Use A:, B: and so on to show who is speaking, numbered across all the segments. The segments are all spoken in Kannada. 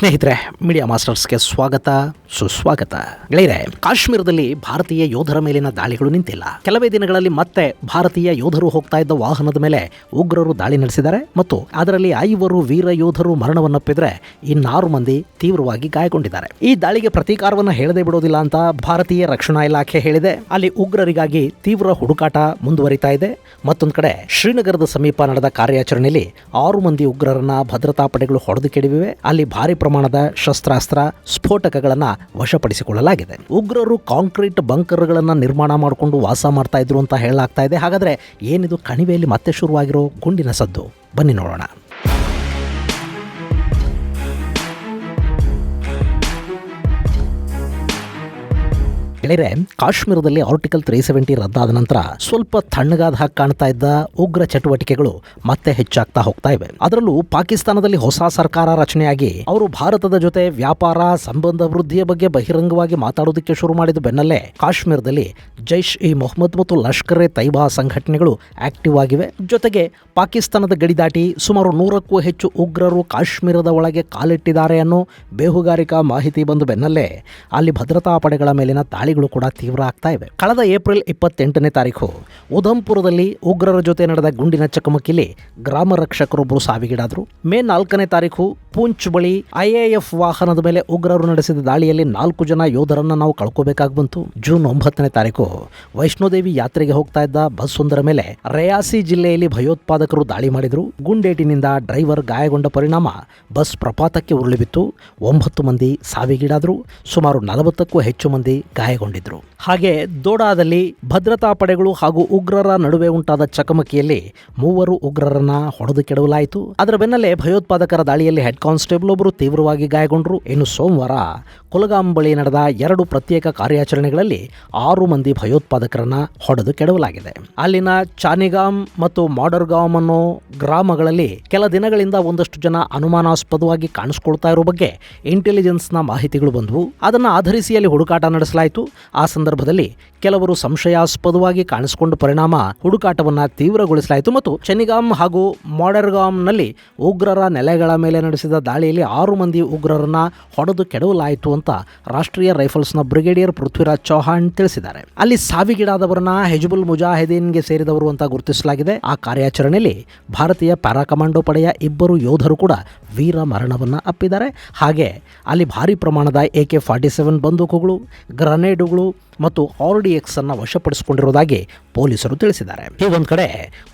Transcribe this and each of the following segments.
A: ಸ್ನೇಹಿತರೆ ಮೀಡಿಯಾ ಮಾಸ್ಟರ್ಸ್ಗೆ ಸ್ವಾಗತ, ಸುಸ್ವಾಗತ. ಗೆಳೆಯರೆ, ಕಾಶ್ಮೀರದಲ್ಲಿ ಭಾರತೀಯ ಯೋಧರ ಮೇಲಿನ ದಾಳಿಗಳು ನಿಂತಿಲ್ಲ. ಕೆಲವೇ ದಿನಗಳಲ್ಲಿ ಮತ್ತೆ ಭಾರತೀಯ ಯೋಧರು ಹೋಗ್ತಾ ಇದ್ದ ವಾಹನದ ಮೇಲೆ ಉಗ್ರರು ದಾಳಿ ನಡೆಸಿದ್ದಾರೆ ಮತ್ತು ಅದರಲ್ಲಿ ಐವರು ವೀರ ಯೋಧರು ಮರಣವನ್ನಪ್ಪಿದ್ರೆ ಇನ್ನಾರು ಮಂದಿ ತೀವ್ರವಾಗಿ ಗಾಯಗೊಂಡಿದ್ದಾರೆ. ಈ ದಾಳಿಗೆ ಪ್ರತೀಕಾರವನ್ನು ಹೇಳದೆ ಬಿಡೋದಿಲ್ಲ ಅಂತ ಭಾರತೀಯ ರಕ್ಷಣಾ ಇಲಾಖೆ ಹೇಳಿದೆ. ಅಲ್ಲಿ ಉಗ್ರರಿಗಾಗಿ ತೀವ್ರ ಹುಡುಕಾಟ ಮುಂದುವರಿತಾ ಇದೆ. ಮತ್ತೊಂದು ಕಡೆ, ಶ್ರೀನಗರದ ಸಮೀಪ ನಡೆದ ಕಾರ್ಯಾಚರಣೆಯಲ್ಲಿ ಆರು ಮಂದಿ ಉಗ್ರರನ್ನ ಭದ್ರತಾ ಪಡೆಗಳು ಹೊಡೆದು ಕೆಡವಿವೆ. ಅಲ್ಲಿ ಭಾರಿ ಪ್ರಮಾಣದ ಶಸ್ತ್ರಾಸ್ತ್ರ ಸ್ಫೋಟಕಗಳನ್ನು ವಶಪಡಿಸಿಕೊಳ್ಳಲಾಗಿದೆ. ಉಗ್ರರು ಕಾಂಕ್ರೀಟ್ ಬಂಕರ್ಗಳನ್ನು ನಿರ್ಮಾಣ ಮಾಡಿಕೊಂಡು ವಾಸ ಮಾಡ್ತಾ ಇದ್ರು ಅಂತ ಹೇಳಲಾಗ್ತಾ ಇದೆ. ಹಾಗಾದ್ರೆ ಏನಿದು ಕಣಿವೆಯಲ್ಲಿ ಮತ್ತೆ ಶುರುವಾಗಿರೋ ಗುಂಡಿನ ಸದ್ದು? ಬನ್ನಿ ನೋಡೋಣ. ಗೆಳೆಯರೆ ಕಾಶ್ಮೀರದಲ್ಲಿ ಆರ್ಟಿಕಲ್ ತ್ರೀ ಸೆವೆಂಟಿ ರದ್ದಾದ ನಂತರ ಸ್ವಲ್ಪ ತಣ್ಣಗಾದ ಹಾಗೆ ಕಾಣ್ತಾ ಇದ್ದ ಉಗ್ರ ಚಟುವಟಿಕೆಗಳು ಮತ್ತೆ ಹೆಚ್ಚಾಗ್ತಾ ಹೋಗ್ತಾ ಇವೆ. ಅದರಲ್ಲೂ ಪಾಕಿಸ್ತಾನದಲ್ಲಿ ಹೊಸ ಸರ್ಕಾರ ರಚನೆಯಾಗಿ ಅವರು ಭಾರತದ ಜೊತೆ ವ್ಯಾಪಾರ, ಸಂಬಂಧ ವೃದ್ಧಿಯ ಬಗ್ಗೆ ಬಹಿರಂಗವಾಗಿ ಮಾತಾಡೋದಕ್ಕೆ ಶುರು ಮಾಡಿದ ಬೆನ್ನಲ್ಲೇ ಕಾಶ್ಮೀರದಲ್ಲಿ ಜೈಷ್ ಇ ಮೊಹಮ್ಮದ್ ಮತ್ತು ಲಷ್ಕರ್ ಎ ತೈಬಾ ಸಂಘಟನೆಗಳು ಆಕ್ಟಿವ್ ಆಗಿವೆ. ಜೊತೆಗೆ ಪಾಕಿಸ್ತಾನದ ಗಡಿ ದಾಟಿ ಸುಮಾರು ನೂರಕ್ಕೂ ಹೆಚ್ಚು ಉಗ್ರರು ಕಾಶ್ಮೀರದ ಒಳಗೆ ಕಾಲಿಟ್ಟಿದ್ದಾರೆ ಅನ್ನೋ ಬೇಹುಗಾರಿಕಾ ಮಾಹಿತಿ ಬಂದ ಬೆನ್ನಲ್ಲೇ ಅಲ್ಲಿ ಭದ್ರತಾ ಪಡೆಗಳ ಮೇಲಿನ ದಾಳಿಗಳು ಕೂಡ ತೀವ್ರ ಆಗ್ತಾ ಇವೆ. ಕಳೆದ ಏಪ್ರಿಲ್ ಇಪ್ಪತ್ತೆಂಟನೇ ತಾರೀಕು ಉಧಂಪುರದಲ್ಲಿ ಉಗ್ರರ ಜೊತೆ ನಡೆದ ಗುಂಡಿನ ಚಕಮಕಿಲಿ ಗ್ರಾಮ ರಕ್ಷಕರೊಬ್ಬರು ಸಾವಿಗೀಡಾದರು. ಮೇ ನಾಲ್ಕನೇ ತಾರೀಕು ಪೂಂಚ್ ಬಳಿ ಐಎಎಫ್ ವಾಹನದ ಮೇಲೆ ಉಗ್ರರು ನಡೆಸಿದ ದಾಳಿಯಲ್ಲಿ ನಾಲ್ಕು ಜನ ಯೋಧರನ್ನ ನಾವು ಕಳ್ಕೋಬೇಕಾಗಿ ಬಂತು. ಜೂನ್ ಒಂಬತ್ತನೇ ತಾರೀಕು ವೈಷ್ಣೋದೇವಿ ಯಾತ್ರೆಗೆ ಹೋಗ್ತಾ ಇದ್ದ ಬಸ್ ಒಂದರ ಮೇಲೆ ರಯಾಸಿ ಜಿಲ್ಲೆಯಲ್ಲಿ ಭಯೋತ್ಪಾದಕರು ದಾಳಿ ಮಾಡಿದ್ರು. ಗುಂಡೇಟಿನಿಂದ ಡ್ರೈವರ್ ಗಾಯಗೊಂಡ ಪರಿಣಾಮ ಬಸ್ ಪ್ರಪಾತಕ್ಕೆ ಉರುಳಿಬಿತ್ತು ಒಂಬತ್ತು ಮಂದಿ ಸಾವಿಗೀಡಾದ್ರು. ಸುಮಾರು ನಲವತ್ತಕ್ಕೂ ಹೆಚ್ಚು ಮಂದಿ ಗಾಯಗೊಂಡಿದ್ರು ಹಾಗೆ ದೋಡಾದಲ್ಲಿ ಭದ್ರತಾ ಪಡೆಗಳು ಹಾಗೂ ಉಗ್ರರ ನಡುವೆ ಉಂಟಾದ ಚಕಮಕಿಯಲ್ಲಿ ಮೂವರು ಉಗ್ರರನ್ನ ಹೊಡೆದು ಕೆಡವಲಾಯಿತು. ಅದರ ಬೆನ್ನಲ್ಲೇ ಭಯೋತ್ಪಾದಕರ ದಾಳಿಯಲ್ಲಿ ಹೆಡ್ ಕಾನ್ಸ್ಟೇಬಲ್ ಒಬ್ಬರು ತೀವ್ರವಾಗಿ ಗಾಯಗೊಂಡರು. ಇನ್ನು ಸೋಮವಾರ ಕುಲಗಾಂ ಬಳಿ ನಡೆದ ಎರಡು ಪ್ರತ್ಯೇಕ ಕಾರ್ಯಾಚರಣೆಗಳಲ್ಲಿ ಆರು ಮಂದಿ ಭಯೋತ್ಪಾದಕರನ್ನ ಹೊಡೆದು ಕೆಡವಲಾಗಿದೆ. ಅಲ್ಲಿನ ಚಾನಿಗಾಮ್ ಮತ್ತು ಮಾಡರ್ಗಾಮ್ ಅನ್ನೋ ಗ್ರಾಮಗಳಲ್ಲಿ ಕೆಲ ದಿನಗಳಿಂದ ಒಂದಷ್ಟು ಜನ ಅನುಮಾನಾಸ್ಪದವಾಗಿ ಕಾಣಿಸ್ಕೊಳ್ತಾ ಇರೋ ಬಗ್ಗೆ ಇಂಟೆಲಿಜೆನ್ಸ್ನ ಮಾಹಿತಿಗಳು ಬಂದವು. ಅದನ್ನು ಆಧರಿಸಿ ಅಲ್ಲಿ ಹುಡುಕಾಟ ನಡೆಸಲಾಯಿತು. ಆ ಸಂದರ್ಭದಲ್ಲಿ ಕೆಲವರು ಸಂಶಯಾಸ್ಪದವಾಗಿ ಕಾಣಿಸಿಕೊಂಡ ಪರಿಣಾಮ ಹುಡುಕಾಟವನ್ನು ತೀವ್ರಗೊಳಿಸಲಾಯಿತು ಮತ್ತು ಚೆನಿಗಾಮ್ ಹಾಗೂ ಮಾಡರ್ಗಾಮ್ನಲ್ಲಿ ಉಗ್ರರ ನೆಲೆಗಳ ಮೇಲೆ ನಡೆಸಿದ ದಾಳಿಯಲ್ಲಿ ಆರು ಮಂದಿ ಉಗ್ರರನ್ನ ಹೊಡೆದು ಕೆಡವಲಾಯಿತು ಅಂತ ರಾಷ್ಟ್ರೀಯ ರೈಫಲ್ಸ್ನ ಬ್ರಿಗೇಡಿಯರ್ ಪೃಥ್ವಿರಾಜ್ ಚೌಹಾಣ್ ತಿಳಿಸಿದ್ದಾರೆ. ಅಲ್ಲಿ ಸಾವಿಗೀಡಾದವರನ್ನ ಹೆಜ್ಬುಲ್ ಮುಜಾಹಿದೀನ್ಗೆ ಸೇರಿದವರು ಅಂತ ಗುರುತಿಸಲಾಗಿದೆ. ಆ ಕಾರ್ಯಾಚರಣೆಯಲ್ಲಿ ಭಾರತೀಯ ಪ್ಯಾರಾ ಕಮಾಂಡೋ ಪಡೆಯ ಇಬ್ಬರು ಯೋಧರು ಕೂಡ ವೀರ ಮರಣವನ್ನು ಅಪ್ಪಿದ್ದಾರೆ. ಹಾಗೆ ಅಲ್ಲಿ ಭಾರಿ ಪ್ರಮಾಣದ ಎ ಕೆ ಫಾರ್ಟಿ ಸೆವೆನ್ ಬಂದೂಕುಗಳು, ಗ್ರನೇಡುಗಳು ಮತ್ತು ಆರ್ ಡಿ ಎಕ್ಸನ್ನು ವಶಪಡಿಸಿಕೊಂಡಿರುವುದಾಗಿ ಪೊಲೀಸರು ತಿಳಿಸಿದ್ದಾರೆ. ಹೀಗೊಂದು ಕಡೆ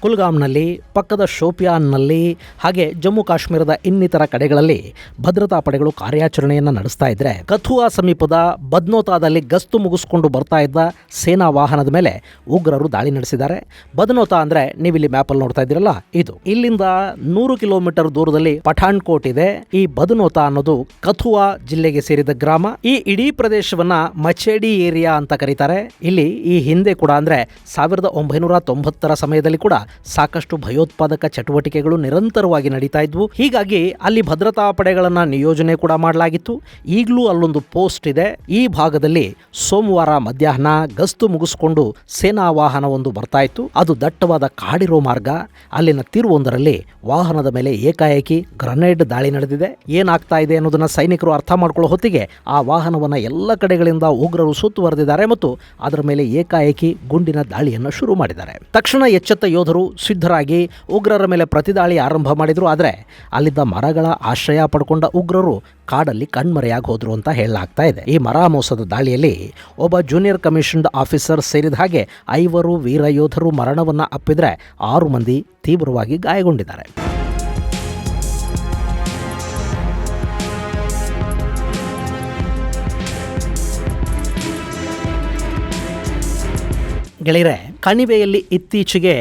A: ಕುಲ್ಗಾಮ್ನಲ್ಲಿ, ಪಕ್ಕದ ಶೋಪಿಯಾನ್ನಲ್ಲಿ, ಹಾಗೆ ಜಮ್ಮು ಕಾಶ್ಮೀರದ ಇನ್ನಿತರ ಕಡೆಗಳಲ್ಲಿ ಭದ್ರತಾ ಪಡೆಗಳು ಕಾರ್ಯಾಚರಣೆಯನ್ನು ನಡೆಸ್ತಾ ಇದ್ರೆ, ಕಥುವಾ ಸಮೀಪದ ಬದ್ನೋತಾದಲ್ಲಿ ಗಸ್ತು ಮುಗಿಸ್ಕೊಂಡು ಬರ್ತಾ ಇದ್ದ ಸೇನಾ ವಾಹನದ ಮೇಲೆ ಉಗ್ರರು ದಾಳಿ ನಡೆಸಿದ್ದಾರೆ. ಬದ್ನೋತಾ ಅಂದ್ರೆ ನೀವಿಲ್ಲಿ ಮ್ಯಾಪಲ್ಲಿ ನೋಡ್ತಾ ಇದ್ದೀರಲ್ಲ, ಇದು. ಇಲ್ಲಿಂದ ನೂರು ಕಿಲೋಮೀಟರ್ ದೂರದಲ್ಲಿ ಪಠಾಣ್ ಕೋಟ್ ಇದೆ. ಈ ಬದ್ನೋತಾ ಅನ್ನೋದು ಕಥುವಾ ಜಿಲ್ಲೆಗೆ ಸೇರಿದ ಗ್ರಾಮ. ಈ ಇಡೀ ಪ್ರದೇಶವನ್ನ ಮಚೇಡಿ ಏರಿಯಾ ಅಂತ ಕರೀತಾರೆ. ಇಲ್ಲಿ ಈ ಹಿಂದೆ ಕೂಡ ಅಂದ್ರೆ ಸಾವಿರದ ಒಂಬೈನೂರ ತೊಂಬತ್ತರ ಸಮಯದಲ್ಲಿ ಕೂಡ ಸಾಕಷ್ಟು ಭಯೋತ್ಪಾದಕ ಚಟುವಟಿಕೆಗಳು ನಿರಂತರವಾಗಿ ನಡೀತಾ ಇದ್ವು. ಹೀಗಾಗಿ ಅಲ್ಲಿ ಭದ್ರತಾ ಪಡೆಗಳನ್ನು ನಿಯೋಜನೆ ಕೂಡ ಮಾಡಲಾಗಿತ್ತು. ಈಗಲೂ ಅಲ್ಲೊಂದು ಪೋಸ್ಟ್ ಇದೆ. ಈ ಭಾಗದಲ್ಲಿ ಸೋಮವಾರ ಮಧ್ಯಾಹ್ನ ಗಸ್ತು ಮುಗಿಸ್ಕೊಂಡು ಸೇನಾ ವಾಹನ ಒಂದು ಬರ್ತಾ ಇತ್ತು. ಅದು ದಟ್ಟವಾದ ಕಾಡಿರೋ ಮಾರ್ಗ. ಅಲ್ಲಿನ ತಿರುವೊಂದರಲ್ಲಿ ವಾಹನದ ಮೇಲೆ ಏಕಾಏಕಿ ಗ್ರನೇಡ್ ದಾಳಿ ನಡೆದಿದೆ. ಏನಾಗ್ತಾ ಇದೆ ಅನ್ನೋದನ್ನ ಸೈನಿಕರು ಅರ್ಥ ಮಾಡ್ಕೊಳ್ಳೋ ಹೊತ್ತಿಗೆ ಆ ವಾಹನವನ್ನ ಎಲ್ಲ ಕಡೆಗಳಿಂದ ಉಗ್ರರು ಸುತ್ತುವರೆದಿದ್ದಾರೆ ಮತ್ತು ಅದರ ಮೇಲೆ ಏಕಾಏಕಿ ಗುಂಡಿನ ದಾಳಿಯನ್ನು ಶುರು ಮಾಡಿದ್ದಾರೆ. ತಕ್ಷಣ ಎಚ್ಚೆತ್ತ ಯೋಧರು ಸಿದ್ಧರಾಗಿ ಉಗ್ರರ ಮೇಲೆ ಪ್ರತಿದಾಳಿ ಆರಂಭ ಮಾಡಿದರು. ಆದರೆ ಅಲ್ಲಿದ್ದ ಮರಗಳ ಆಶ್ರಯ ಪಡ್ಕೊಂಡ ಉಗ್ರರು ಕಾಡಲ್ಲಿ ಕಣ್ಮರೆಯಾಗಿ ಹೋದ್ರು ಅಂತ ಹೇಳಲಾಗ್ತಾ ಇದೆ. ಈ ಮರ ಮೋಸದ ದಾಳಿಯಲ್ಲಿ ಒಬ್ಬ ಜೂನಿಯರ್ ಕಮಿಷನ್ಡ್ ಆಫೀಸರ್ ಸೇರಿದ ಹಾಗೆ ಐವರು ವೀರ ಯೋಧರು ಮರಣವನ್ನ ಅಪ್ಪಿದ್ರೆ ಆರು ಮಂದಿ ತೀವ್ರವಾಗಿ ಗಾಯಗೊಂಡಿದ್ದಾರೆ. ಗೆಳೆಯರೆ ಕಣಿವೆಯಲ್ಲಿ ಇತ್ತೀಚೆಗೆ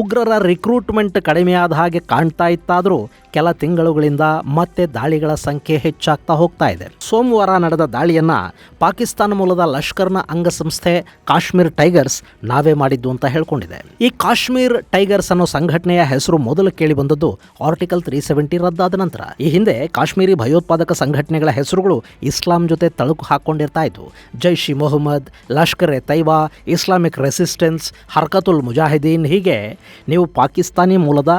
A: ಉಗ್ರರ ರಿಕ್ರೂಟ್ಮೆಂಟ್ ಕಡಿಮೆಯಾದ ಹಾಗೆ ಕಾಣ್ತಾ ಇತ್ತಾದರೂ ಕೆಲ ತಿಂಗಳುಗಳಿಂದ ಮತ್ತೆ ದಾಳಿಗಳ ಸಂಖ್ಯೆ ಹೆಚ್ಚಾಗ್ತಾ ಹೋಗ್ತಾ ಇದೆ. ಸೋಮವಾರ ನಡೆದ ದಾಳಿಯನ್ನು ಪಾಕಿಸ್ತಾನ ಮೂಲದ ಲಷ್ಕರ್ನ ಅಂಗಸಂಸ್ಥೆ ಕಾಶ್ಮೀರ್ ಟೈಗರ್ಸ್ ನಾವೇ ಮಾಡಿದ್ದು ಅಂತ ಹೇಳ್ಕೊಂಡಿದೆ. ಈ ಕಾಶ್ಮೀರ್ ಟೈಗರ್ಸ್ ಅನ್ನೋ ಸಂಘಟನೆಯ ಹೆಸರು ಮೊದಲು ಕೇಳಿ ಬಂದದ್ದು ಆರ್ಟಿಕಲ್ ತ್ರೀ ಸೆವೆಂಟಿ ರದ್ದಾದ ನಂತರ. ಈ ಹಿಂದೆ ಕಾಶ್ಮೀರಿ ಭಯೋತ್ಪಾದಕ ಸಂಘಟನೆಗಳ ಹೆಸರುಗಳು ಇಸ್ಲಾಂ ಜೊತೆ ತಳುಕು ಹಾಕೊಂಡಿರ್ತಾ ಇದ್ವು. ಜೈಷ್ ಮೊಹಮ್ಮದ್, ಲಷ್ಕರ್ ಎ ತೈವಾ ಇಸ್ಲಾಮಿಕ್ ರೆಸಿಸ್ಟೆನ್ಸ್ ಹರ್ಕತುಲ್ ಮುಜಾಹಿದೀನ್ ಹೀಗೆ ನೀವು ಪಾಕಿಸ್ತಾನಿ ಮೂಲದ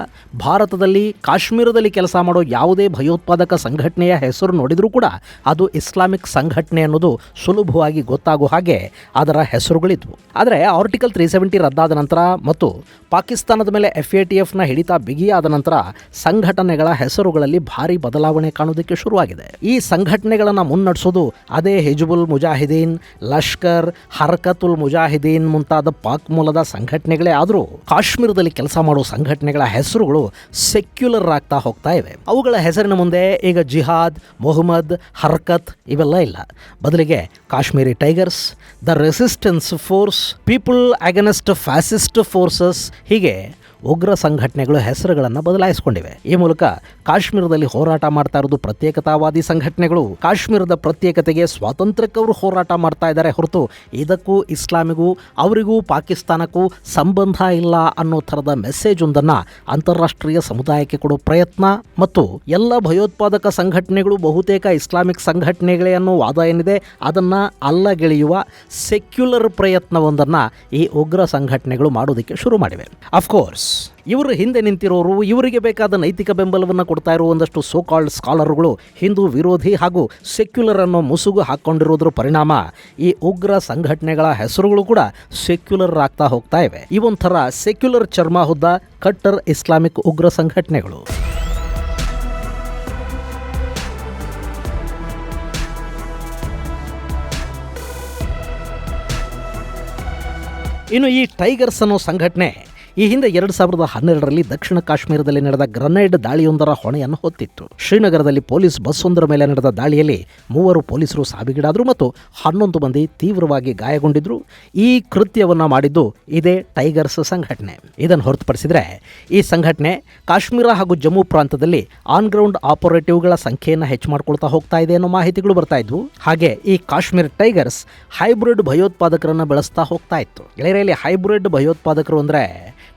A: ಭಾರತದಲ್ಲಿ ಕಾಶ್ಮೀರದಲ್ಲಿ ಕೆಲಸ ಮಾಡೋ ಯಾವುದೇ ಭಯೋತ್ಪಾದಕ ಸಂಘಟನೆಯ ಹೆಸರು ನೋಡಿದರೂ ಕೂಡ ಅದು ಇಸ್ಲಾಮಿಕ್ ಸಂಘಟನೆ ಅನ್ನೋದು ಸುಲಭವಾಗಿ ಗೊತ್ತಾಗೋ ಹಾಗೆ ಅದರ ಹೆಸರುಗಳಿದ್ವು. ಆದರೆ ಆರ್ಟಿಕಲ್ ತ್ರೀ ಸೆವೆಂಟಿ ರದ್ದಾದ ನಂತರ ಮತ್ತು ಪಾಕಿಸ್ತಾನದ ಮೇಲೆ ಎಫ್ ಎ ಟಿ ಎಫ್ನ ಹಿಡಿತ ಬಿಗಿಯಾದ ನಂತರ ಸಂಘಟನೆಗಳ ಹೆಸರುಗಳಲ್ಲಿ ಭಾರಿ ಬದಲಾವಣೆ ಕಾಣೋದಕ್ಕೆ ಶುರುವಾಗಿದೆ. ಈ ಸಂಘಟನೆಗಳನ್ನು ಮುನ್ನಡೆಸೋದು ಅದೇ ಹಿಜ್ಬುಲ್ ಮುಜಾಹಿದೀನ್, ಲಷ್ಕರ್, ಹರ್ಕತುಲ್ ಮುಜಾಹಿದೀನ್ ಮುಂತಾದ ಪಾಕ್ ಮೂಲದ ಸಂಘಟನೆಗಳೇ ಆದರೂ ಕಾಶ್ಮೀರದಲ್ಲಿ ಕೆಲಸ ಮಾಡುವ ಸಂಘಟನೆಗಳ ಹೆಸರುಗಳು ಸೆಕ್ಯುಲರ್ ಆಗ್ತಾ ಹೋಗ್ತಾ ಇವೆ. ಅವುಗಳ ಹೆಸರಿನ ಮುಂದೆ ಈಗ ಜಿಹಾದ್, ಮೊಹಮ್ಮದ್, ಹರ್ಕತ್ ಇವೆಲ್ಲ ಇಲ್ಲ. ಬದಲಿಗೆ Kashmiri tigers, the resistance force people against fascist forces ಹೀಗೆ ಉಗ್ರ ಸಂಘಟನೆಗಳು ಹೆಸರುಗಳನ್ನು ಬದಲಾಯಿಸಿಕೊಂಡಿವೆ. ಈ ಮೂಲಕ ಕಾಶ್ಮೀರದಲ್ಲಿ ಹೋರಾಟ ಮಾಡ್ತಾ ಇರೋದು ಪ್ರತ್ಯೇಕತಾವಾದಿ ಸಂಘಟನೆಗಳು. ಕಾಶ್ಮೀರದ ಪ್ರತ್ಯೇಕತೆಗೆ ಸ್ವಾತಂತ್ರ್ಯಕ್ಕವರು ಹೋರಾಟ ಮಾಡ್ತಾ ಇದ್ದಾರೆ ಹೊರತು ಇದಕ್ಕೂ ಇಸ್ಲಾಮಿಗೂ ಅವರಿಗೂ ಪಾಕಿಸ್ತಾನಕ್ಕೂ ಸಂಬಂಧ ಇಲ್ಲ ಅನ್ನೋ ಥರದ ಮೆಸೇಜ್ ಒಂದನ್ನು ಅಂತಾರಾಷ್ಟ್ರೀಯ ಸಮುದಾಯಕ್ಕೆ ಕೊಡೋ ಪ್ರಯತ್ನ ಮತ್ತು ಎಲ್ಲ ಭಯೋತ್ಪಾದಕ ಸಂಘಟನೆಗಳು ಬಹುತೇಕ ಇಸ್ಲಾಮಿಕ್ ಸಂಘಟನೆಗಳೇ ಅನ್ನೋ ವಾದ ಏನಿದೆ ಅದನ್ನು ಅಲ್ಲಗೆಳೆಯುವ ಸೆಕ್ಯುಲರ್ ಪ್ರಯತ್ನವೊಂದನ್ನು ಈ ಉಗ್ರ ಸಂಘಟನೆಗಳು ಮಾಡೋದಕ್ಕೆ ಶುರು ಮಾಡಿವೆ. ಅಫ್ಕೋರ್ಸ್ ಇವರು ಹಿಂದೆ ನಿಂತಿರೋರು, ಇವರಿಗೆ ಬೇಕಾದ ನೈತಿಕ ಬೆಂಬಲವನ್ನು ಕೊಡ್ತಾ ಇರುವ ಒಂದಷ್ಟು ಸೋ ಕಾಲ್ಡ್ ಸ್ಕಾಲರ್ಗಳು ಹಿಂದೂ ವಿರೋಧಿ ಹಾಗೂ ಸೆಕ್ಯುಲರ್ ಅನ್ನೋ ಮುಸುಗು ಹಾಕ್ಕೊಂಡಿರೋದ್ರ ಪರಿಣಾಮ. ಈ ಉಗ್ರ ಸಂಘಟನೆಗಳ ಹೆಸರುಗಳು ಕೂಡ ಸೆಕ್ಯುಲರ್ ಆಗ್ತಾ ಹೋಗ್ತಾ ಇವೆ. ಇವೊಂಥರ ಸೆಕ್ಯುಲರ್ ಚರ್ಮ ಹೊದ್ದ ಕಟ್ಟರ್ ಇಸ್ಲಾಮಿಕ್ ಉಗ್ರ ಸಂಘಟನೆಗಳು. ಇನ್ನು ಈ ಟೈಗರ್ಸ್ ಅನ್ನೋ ಸಂಘಟನೆ ಈ ಹಿಂದೆ ಎರಡು ಸಾವಿರದ ಹನ್ನೆರಡರಲ್ಲಿ ದಕ್ಷಿಣ ಕಾಶ್ಮೀರದಲ್ಲಿ ನಡೆದ ಗ್ರನೇಡ್ ದಾಳಿಯೊಂದರ ಹೊಣೆಯನ್ನು ಹೊತ್ತಿತ್ತು. ಶ್ರೀನಗರದಲ್ಲಿ ಪೊಲೀಸ್ ಬಸ್ಸೊಂದರ ಮೇಲೆ ನಡೆದ ದಾಳಿಯಲ್ಲಿ ಮೂವರು ಪೊಲೀಸರು ಸಾವಿಗೀಡಾದರು ಮತ್ತು ಹನ್ನೊಂದು ಮಂದಿ ತೀವ್ರವಾಗಿ ಗಾಯಗೊಂಡಿದ್ರು. ಈ ಕೃತ್ಯವನ್ನು ಮಾಡಿದ್ದು ಇದೇ ಟೈಗರ್ಸ್ ಸಂಘಟನೆ. ಇದನ್ನು ಹೊರತುಪಡಿಸಿದರೆ ಈ ಸಂಘಟನೆ ಕಾಶ್ಮೀರ ಹಾಗೂ ಜಮ್ಮು ಪ್ರಾಂತದಲ್ಲಿ ಆನ್ ಗ್ರೌಂಡ್ ಆಪರೇಟಿವ್ಗಳ ಸಂಖ್ಯೆಯನ್ನು ಹೆಚ್ಚು ಮಾಡ್ಕೊಳ್ತಾ ಹೋಗ್ತಾ ಇದೆ ಅನ್ನೋ ಮಾಹಿತಿಗಳು ಬರ್ತಾ ಇದ್ವು. ಹಾಗೆ ಈ ಕಾಶ್ಮೀರ್ ಟೈಗರ್ಸ್ ಹೈಬ್ರಿಡ್ ಭಯೋತ್ಪಾದಕರನ್ನು ಬೆಳೆಸ್ತಾ ಹೋಗ್ತಾ ಇತ್ತು. ಗೆಳೆಯರಲ್ಲಿ ಹೈಬ್ರಿಡ್ ಭಯೋತ್ಪಾದಕರು ಅಂದರೆ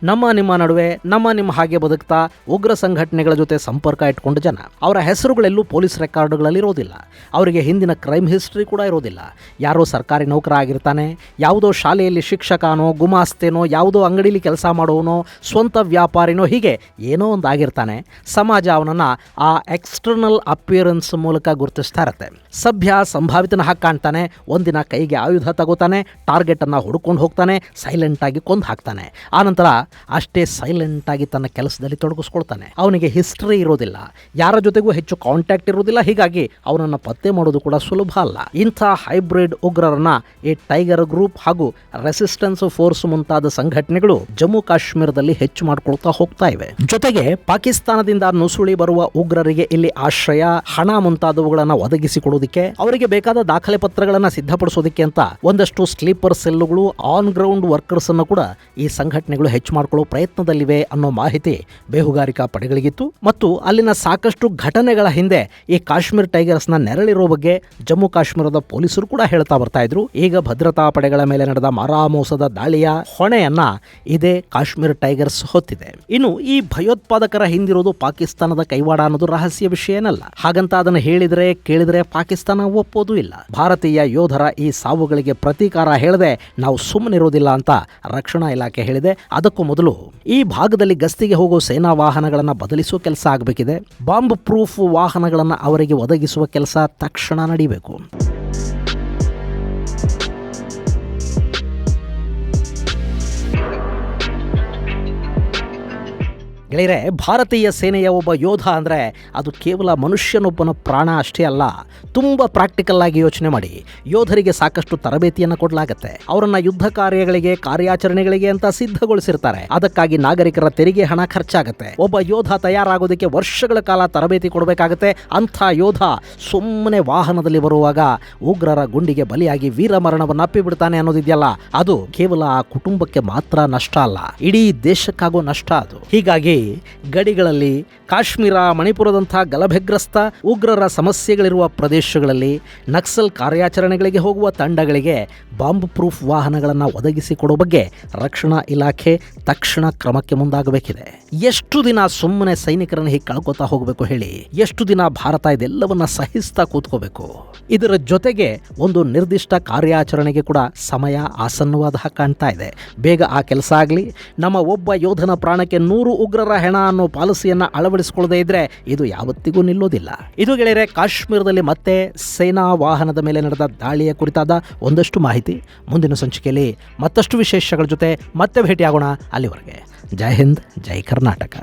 A: ನಮ್ಮ ನಿಮ್ಮ ನಡುವೆ, ನಮ್ಮ ನಿಮ್ಮ ಹಾಗೆ ಬದುಕ್ತಾ ಉಗ್ರ ಸಂಘಟನೆಗಳ ಜೊತೆ ಸಂಪರ್ಕ ಇಟ್ಕೊಂಡು ಜನ. ಅವರ ಹೆಸರುಗಳೆಲ್ಲೂ ಪೊಲೀಸ್ ರೆಕಾರ್ಡ್ಗಳಲ್ಲಿ ಇರೋದಿಲ್ಲ. ಅವರಿಗೆ ಹಿಂದಿನ ಕ್ರೈಮ್ ಹಿಸ್ಟ್ರಿ ಕೂಡ ಇರೋದಿಲ್ಲ. ಯಾರೋ ಸರ್ಕಾರಿ ನೌಕರ ಆಗಿರ್ತಾನೆ ಯಾವುದೋ ಶಾಲೆಯಲ್ಲಿ ಶಿಕ್ಷಕನೋ ಗುಮಾಸ್ತೇನೋ, ಯಾವುದೋ ಅಂಗಡಿಲಿ ಕೆಲಸ ಮಾಡೋನೋ, ಸ್ವಂತ ವ್ಯಾಪಾರಿನೋ, ಹೀಗೆ ಏನೋ ಒಂದು ಆಗಿರ್ತಾನೆ. ಸಮಾಜ ಅವನನ್ನು ಆ ಎಕ್ಸ್ಟರ್ನಲ್ ಅಪಿಯರೆನ್ಸ್ ಮೂಲಕ ಗುರುತಿಸ್ತಾ ಇರುತ್ತೆ. ಸಭ್ಯ, ಸಂಭಾವಿತನ ಹಾಕಿ ಕಾಣ್ತಾನೆ, ಒಂದಿನ ಕೈಗೆ ಆಯುಧ ತಗೋತಾನೆ ಟಾರ್ಗೆಟನ್ನು ಹುಡುಕೊಂಡು ಹೋಗ್ತಾನೆ ಸೈಲೆಂಟಾಗಿ ಕೊಂದು ಹಾಕ್ತಾನೆ. ಆನಂತರ ಅಷ್ಟೇ ಸೈಲೆಂಟ್ ಆಗಿ ತನ್ನ ಕೆಲಸದಲ್ಲಿ ತೊಡಗಿಸ್ಕೊಳ್ತಾನೆ. ಅವನಿಗೆ ಹಿಸ್ಟ್ರಿ ಇರೋದಿಲ್ಲ. ಯಾರ ಜೊತೆಗೂ ಹೆಚ್ಚು ಕಾಂಟ್ಯಾಕ್ಟ್ ಇರೋದಿಲ್ಲ. ಹೀಗಾಗಿ ಅವನನ್ನು ಪತ್ತೆ ಮಾಡೋದು ಕೂಡ ಸುಲಭ ಅಲ್ಲ. ಇಂಥ ಹೈಬ್ರಿಡ್ ಉಗ್ರರನ್ನ ಈ ಟೈಗರ್ ಗ್ರೂಪ್ ಹಾಗೂ ರೆಸಿಸ್ಟೆನ್ಸ್ ಫೋರ್ಸ್ ಮುಂತಾದ ಸಂಘಟನೆಗಳು ಜಮ್ಮು ಕಾಶ್ಮೀರದಲ್ಲಿ ಹೆಚ್ಚು ಮಾಡ್ಕೊಳ್ತಾ ಹೋಗ್ತಾ ಇವೆ. ಜೊತೆಗೆ ಪಾಕಿಸ್ತಾನದಿಂದ ನುಸುಳಿ ಬರುವ ಉಗ್ರರಿಗೆ ಇಲ್ಲಿ ಆಶ್ರಯ, ಹಣ ಮುಂತಾದವುಗಳನ್ನು ಒದಗಿಸಿಕೊಡೋದಕ್ಕೆ, ಅವರಿಗೆ ಬೇಕಾದ ದಾಖಲೆ ಪತ್ರಗಳನ್ನು ಸಿದ್ಧಪಡಿಸೋದಕ್ಕೆ ಅಂತ ಒಂದಷ್ಟು ಸ್ಲೀಪರ್ ಸೆಲ್ಲುಗಳು ಆನ್ ಗ್ರೌಂಡ್ ವರ್ಕರ್ಸ್ ಅನ್ನು ಕೂಡ ಈ ಸಂಘಟನೆಗಳು ಹೆಚ್ಚು ಮಾಡಿಕೊಳ್ಳೋ ಪ್ರಯತ್ನದಲ್ಲಿವೆ ಅನ್ನೋ ಮಾಹಿತಿ ಬೇಹುಗಾರಿಕಾ ಪಡೆಗಳಿಗಿತ್ತು ಮತ್ತು ಅಲ್ಲಿನ ಸಾಕಷ್ಟು ಘಟನೆಗಳ ಹಿಂದೆ ಈ ಕಾಶ್ಮೀರ್ ಟೈಗರ್ಸ್ನ ನೆರಳಿರೋ ಬಗ್ಗೆ ಜಮ್ಮು ಕಾಶ್ಮೀರದ ಪೊಲೀಸರು ಕೂಡ ಹೇಳ್ತಾ ಬರ್ತಾ ಇದ್ರು. ಈಗ ಭದ್ರತಾ ಪಡೆಗಳ ಮೇಲೆ ನಡೆದ ಮರಾಮೋಸದ ದಾಳಿಯ ಹೊಣೆಯನ್ನ ಇದೇ ಕಾಶ್ಮೀರ್ ಟೈಗರ್ಸ್ ಹೊತ್ತಿದೆ. ಇನ್ನು ಈ ಭಯೋತ್ಪಾದಕರ ಹಿಂದಿರೋದು ಪಾಕಿಸ್ತಾನದ ಕೈವಾಡ ಅನ್ನೋದು ರಹಸ್ಯ ವಿಷಯ ಏನಲ್ಲ. ಹಾಗಂತ ಅದನ್ನು ಹೇಳಿದರೆ ಕೇಳಿದರೆ ಪಾಕಿಸ್ತಾನ ಒಪ್ಪೋದು ಇಲ್ಲ. ಭಾರತೀಯ ಯೋಧರ ಈ ಸಾವುಗಳಿಗೆ ಪ್ರತೀಕಾರ ಹೇಳದೆ ನಾವು ಸುಮ್ಮನಿರೋದಿಲ್ಲ ಅಂತ ರಕ್ಷಣಾ ಇಲಾಖೆ ಹೇಳಿದೆ. ಅದಕ್ಕೂ ಮೊದಲು ಈ ಭಾಗದಲ್ಲಿ ಗಸ್ತಿಗೆ ಹೋಗುವ ಸೇನಾ ವಾಹನಗಳನ್ನು ಬದಲಿಸುವ ಕೆಲಸ ಆಗಬೇಕಿದೆ. ಬಾಂಬ್ ಪ್ರೂಫ್ ವಾಹನಗಳನ್ನು ಅವರಿಗೆ ಒದಗಿಸುವ ಕೆಲಸ ತಕ್ಷಣ ನಡೀಬೇಕು. ಗೆಳೆಯರೆ, ಭಾರತೀಯ ಸೇನೆಯ ಒಬ್ಬ ಯೋಧ ಅಂದರೆ ಅದು ಕೇವಲ ಮನುಷ್ಯನೊಬ್ಬನ ಪ್ರಾಣ ಅಷ್ಟೇ ಅಲ್ಲ, ತುಂಬ ಪ್ರಾಕ್ಟಿಕಲ್ ಆಗಿ ಯೋಚನೆ ಮಾಡಿ. ಯೋಧರಿಗೆ ಸಾಕಷ್ಟು ತರಬೇತಿಯನ್ನು ಕೊಡಲಾಗುತ್ತೆ. ಅವರನ್ನ ಯುದ್ಧ ಕಾರ್ಯಗಳಿಗೆ, ಕಾರ್ಯಾಚರಣೆಗಳಿಗೆ ಅಂತ ಸಿದ್ಧಗೊಳಿಸಿರ್ತಾರೆ. ಅದಕ್ಕಾಗಿ ನಾಗರಿಕರ ತೆರಿಗೆ ಹಣ ಖರ್ಚಾಗುತ್ತೆ. ಒಬ್ಬ ಯೋಧ ತಯಾರಾಗೋದಕ್ಕೆ ವರ್ಷಗಳ ಕಾಲ ತರಬೇತಿ ಕೊಡಬೇಕಾಗುತ್ತೆ. ಅಂಥ ಯೋಧ ಸುಮ್ಮನೆ ವಾಹನದಲ್ಲಿ ಬರುವಾಗ ಉಗ್ರರ ಗುಂಡಿಗೆ ಬಲಿಯಾಗಿ ವೀರಮರಣವನ್ನು ಅಪ್ಪಿಬಿಡ್ತಾನೆ ಅನ್ನೋದಿದೆಯಲ್ಲ, ಅದು ಕೇವಲ ಆ ಕುಟುಂಬಕ್ಕೆ ಮಾತ್ರ ನಷ್ಟ ಅಲ್ಲ, ಇಡೀ ದೇಶಕ್ಕಾಗೋ ನಷ್ಟ ಅದು. ಹೀಗಾಗಿ ಗಡಿಗಳಲ್ಲಿ ಕಾಶ್ಮೀರ, ಮಣಿಪುರದಂಥ ಗಲಭೆಗ್ರಸ್ತ, ಉಗ್ರರ ಸಮಸ್ಯೆಗಳಿರುವ ಪ್ರದೇಶಗಳಲ್ಲಿ ನಕ್ಸಲ್ ಕಾರ್ಯಾಚರಣೆಗಳಿಗೆ ಹೋಗುವ ತಂಡಗಳಿಗೆ ಬಾಂಬ್ ಪ್ರೂಫ್ ವಾಹನಗಳನ್ನು ಒದಗಿಸಿಕೊಡುವ ಬಗ್ಗೆ ರಕ್ಷಣಾ ಇಲಾಖೆ ತಕ್ಷಣ ಕ್ರಮಕ್ಕೆ ಮುಂದಾಗಬೇಕಿದೆ. ಎಷ್ಟು ದಿನ ಸುಮ್ಮನೆ ಸೈನಿಕರನ್ನು ಹೀಗೆ ಕಳ್ಕೊತಾ ಹೋಗಬೇಕು ಹೇಳಿ? ಎಷ್ಟು ದಿನ ಭಾರತ ಇದೆಲ್ಲವನ್ನ ಸಹಿಸ್ತಾ ಕೂತ್ಕೋಬೇಕು? ಇದರ ಜೊತೆಗೆ ಒಂದು ನಿರ್ದಿಷ್ಟ ಕಾರ್ಯಾಚರಣೆಗೆ ಕೂಡ ಸಮಯ ಆಸನ್ನವಾದ ಕಾಣ್ತಾ ಇದೆ. ಬೇಗ ಆ ಕೆಲಸ ಆಗಲಿ. ನಮ್ಮ ಒಬ್ಬ ಯೋಧನ ಪ್ರಾಣಕ್ಕೆ ನೂರು ಉಗ್ರರ ಹೆಣ ಅನ್ನೋ ಪಾಲಿಸಿಯನ್ನು ಅಳವಡಿಸಿಕೊಳ್ಳದೇ ಇದ್ರೆ ಇದು ಯಾವತ್ತಿಗೂ ನಿಲ್ಲೋದಿಲ್ಲ. ಇದು ಗೆಳೆಯರೆ, ಕಾಶ್ಮೀರದಲ್ಲಿ ಮತ್ತೆ ಸೇನಾ ವಾಹನದ ಮೇಲೆ ನಡೆದ ದಾಳಿಯ ಕುರಿತಾದ ಒಂದಷ್ಟು ಮಾಹಿತಿ ಮುಂದಿನ ಸಂಚಿಕೆಯಲ್ಲಿ ಮತ್ತಷ್ಟು ವಿಶೇಷಗಳ ಜೊತೆ ಮತ್ತೆ ಭೇಟಿಯಾಗೋಣ ಅಲ್ಲಿವರೆಗೆ. ಜೈ ಹಿಂದ್, ಜೈ ಕರ್ನಾಟಕ.